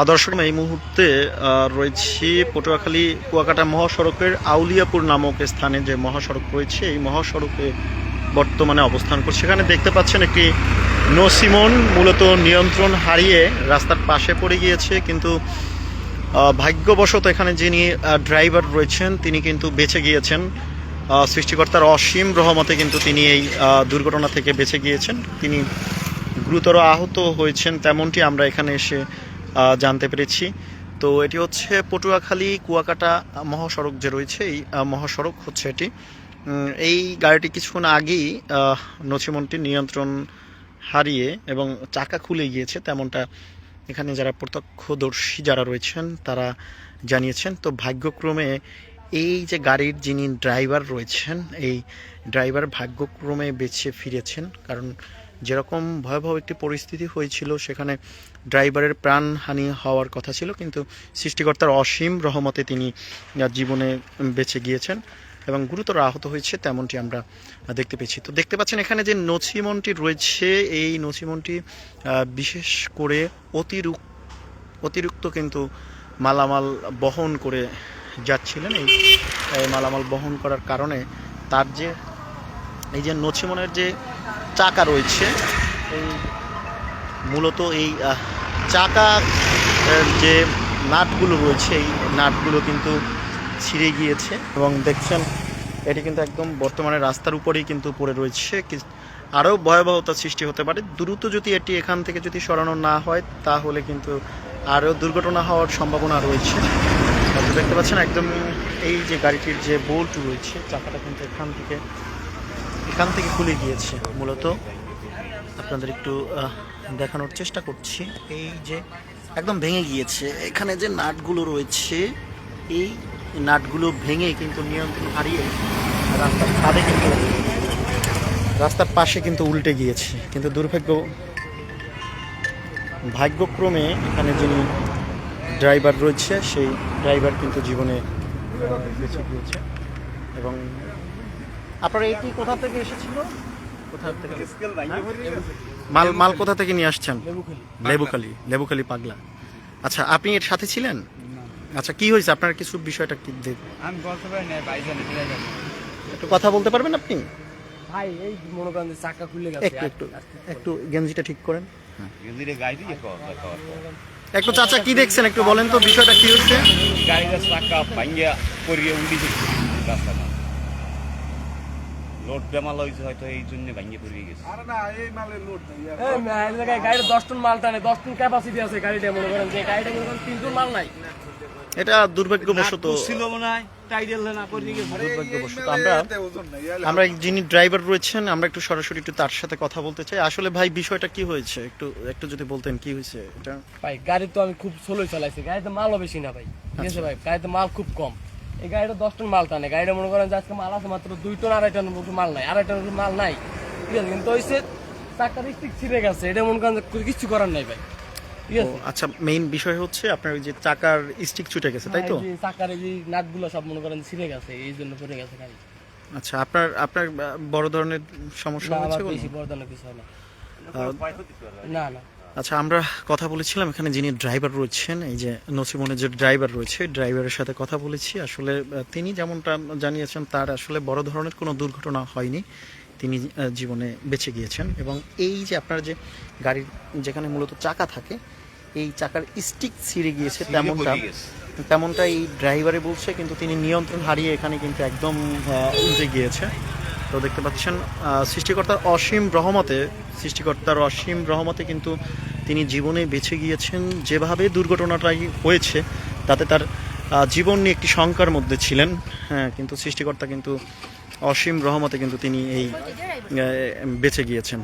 আর দর্শক, এই মুহূর্তে রয়েছি পটুয়াখালী কুয়াকাটা মহাসড়কের আউলিয়াপুর নামক স্থানে যে মহাসড়ক রয়েছে, এই মহাসড়কে বর্তমানে অবস্থান করছে। সেখানে দেখতে পাচ্ছেন একটি নসিমন, মূলত নিয়ন্ত্রণ হারিয়ে রাস্তার পাশে পড়ে গিয়েছে, কিন্তু ভাগ্যবশত এখানে যিনি ড্রাইভার রয়েছেন, তিনি কিন্তু বেঁচে গিয়েছেন। সৃষ্টিকর্তার অসীম রহমতে কিন্তু তিনি এই দুর্ঘটনা থেকে বেঁচে গিয়েছেন। তিনি গুরুতর আহত হয়েছেন তেমনটি আমরা এখানে এসে জানতে পেরেছি। তো এটি হচ্ছে পটুয়াখালী কুয়াকাটা মহাসড়ক যে রয়েছে, এই মহাসড়ক হচ্ছে এটি। এই গাড়িটি কিছুক্ষণ আগেই নছিমনটি নিয়ন্ত্রণ হারিয়ে এবং চাকা খুলে গিয়েছে, তেমনটা এখানে যারা প্রত্যক্ষদর্শী যারা রয়েছেন, তারা জানিয়েছেন, তো ভাগ্যক্রমে এই যে গাড়ির যিনি ড্রাইভার রয়েছেন, এই ড্রাইভার ভাগ্যক্রমে বেঁচে ফিরেছেন। কারণ যেরকম ভয়াবহ একটি পরিস্থিতি হয়েছিল, সেখানে ড্রাইভারের প্রাণহানি হওয়ার কথা ছিল, কিন্তু সৃষ্টিকর্তার অসীম রহমতে তিনি জীবনে বেঁচে গিয়েছেন। এবং গুরুতর আহত হয়েছে তেমনটি আমরা দেখতে পেয়েছি। তো দেখতে পাচ্ছেন এখানে যে নছিমনটি রয়েছে, এই নছিমনটি বিশেষ করে অতিরিক্ত অতিরিক্ত কিন্তু মালামাল বহন করে যাচ্ছিলেন। এই মালামাল বহন করার কারণে তার যে, এই যে নছিমনের যে চাকা রয়েছে, এই মূলত এই চাকা যে নাটগুলো রয়েছে, এই নাটগুলো কিন্তু ছিঁড়ে গিয়েছে এবং দেখছেন, এটি কিন্তু একদম বর্তমানে রাস্তার উপরেই কিন্তু পড়ে রয়েছে। আরও ভয়াবহতা সৃষ্টি হতে পারে। দ্রুত যদি এটি এখান থেকে যদি সরানো না হয়, তাহলে কিন্তু আরও দুর্ঘটনা হওয়ার সম্ভাবনা রয়েছে। দেখতে পাচ্ছেন, একদম এই যে গাড়িটির যে বোল্ট রয়েছে, চাকাটা কিন্তু এখান থেকে এখান থেকে খুলে গিয়েছে মূলত। আপনাদের একটু দেখানোর চেষ্টা করছি। এই যে একদম ভেঙে গিয়েছে। এখানে যে নাটগুলো রয়েছে, এই নাটগুলো ভেঙে কিন্তু নিয়ন্ত্রণ হারিয়ে রাস্তার ছাদে কিন্তু রাস্তার পাশে কিন্তু উল্টে গিয়েছে। কিন্তু দুর্ভাগ্য ভাগ্যক্রমে এখানে যিনি ড্রাইভার রয়েছে সেই ড্রাইভার কিন্তু জীবনে বেঁচে গিয়েছে। এবং আপনারা এটি কোথা থেকে এসেছিল? কোথা থেকে? মাল মাল কোথা থেকে নিয়ে আসছেন? লেবুখালি লেবুখালি পাগলা। আচ্ছা আপনি এর সাথে ছিলেন? আচ্ছা কি হয়েছে? আপনার কিছু বিষয়টা কি দেখ আমি বলতে পারি না ভাই জানি একটু কথা বলতে পারবেন আপনি? ভাই এই মনে করেন চাকা খুলে গেছে একটু একটু একটু গেঞ্জিটা ঠিক করেন। গেঞ্জিটা গাই দিয়ে কর কর একটু চাচা কি দেখছেন? একটু বলেন তো বিষয়টা কি হচ্ছে? গাড়িটা চাকা ভাঙ্গিয়া পড়িয়ে উল্টি গেছে রাস্তাটা। লোড বেমাল হয়েছে হয়তো এই জন্য ভাঙ্গিয়ে পরিয়ে গেছে। এই জায়গায় গাড়ির দশ টন মাল টানে দশ টন ক্যাপাসিটি আছে গাড়িটা মনে করেন যে গাড়িটা মনে করেন তিন টন মাল নাই। এটা দুর্ভাগ্যবশত ছিল মনে হয় টাইডেল না পরিয়ে গেছে। দুর্ভাগ্যবশত। আমরা আমরা যিনি ড্রাইভার রয়েছেন আমরা একটু সরাসরি একটু তার সাথে কথা বলতে চাই। আসলে ভাই বিষয়টা কি হয়েছে? একটু একটু যদি বলতেন কি হয়েছে এটা? ভাই গাড়ি তো আমি খুব স্লোই চালাইছি গাড়িতে মালও বেশি না ভাই। ঠিক আছে ভাই গাড়িতে মাল খুব কম। এই গাড়িটা দশ টন মাল টানে। গাড়িটা মনে করেন যে আজকে মাল আছে মাত্র দুই টন আড়াই টন মতো মাল নাই। আড়াই টন মাল নাই। ঠিক আছে কিন্তু হয়েছে চাকার স্টিক ছিঁড়ে গেছে। এটা মনে করেন কিছু করার নাই ভাই। ঠিক ও, আছে আচ্ছা মেইন বিষয় হচ্ছে আপনার ওই যে চাকার স্টিক ছুটে গেছে তাই তো? চাকার এই যে নাটগুলো সব মনে করেন ছিঁড়ে গেছে এই জন্য পড়ে গেছে গাড়ি। আচ্ছা আপনার আপনার বড় ধরনের সমস্যা হয়েছে কোনো? কিছু হয় না। না না। আচ্ছা আমরা কথা বলেছিলাম এখানে যিনি ড্রাইভার রয়েছেন এই যে নসিমনের যে ড্রাইভার রয়েছে ড্রাইভারের সাথে কথা বলেছি। আসলে তিনি যেমনটা জানিয়েছেন তার আসলে বড় ধরনের কোনো দুর্ঘটনা হয়নি। তিনি জীবনে বেঁচে গিয়েছেন এবং এই যে আপনার যে গাড়ির যেখানে মূলত চাকা থাকে এই চাকার স্টিক ছিঁড়ে গিয়েছে তেমনটা। তেমনটা এই ড্রাইভারে বলছে কিন্তু তিনি নিয়ন্ত্রণ হারিয়ে এখানে কিন্তু একদম উল্টে গিয়েছে। তো দেখতে পাচ্ছেন সৃষ্টিকর্তার অসীম রহমতে সৃষ্টিকর্তার অসীম রহমতে কিন্তু তিনি জীবনে বেঁচে গিয়েছেন, যেভাবে দুর্ঘটনাটাই হয়েছে, তাতে তার জীবন নিয়ে একটি শঙ্কার মধ্যে ছিলেন। হ্যাঁ কিন্তু সৃষ্টিকর্তা কিন্তু অসীম রহমতে কিন্তু তিনি এই বেঁচে গিয়েছেন।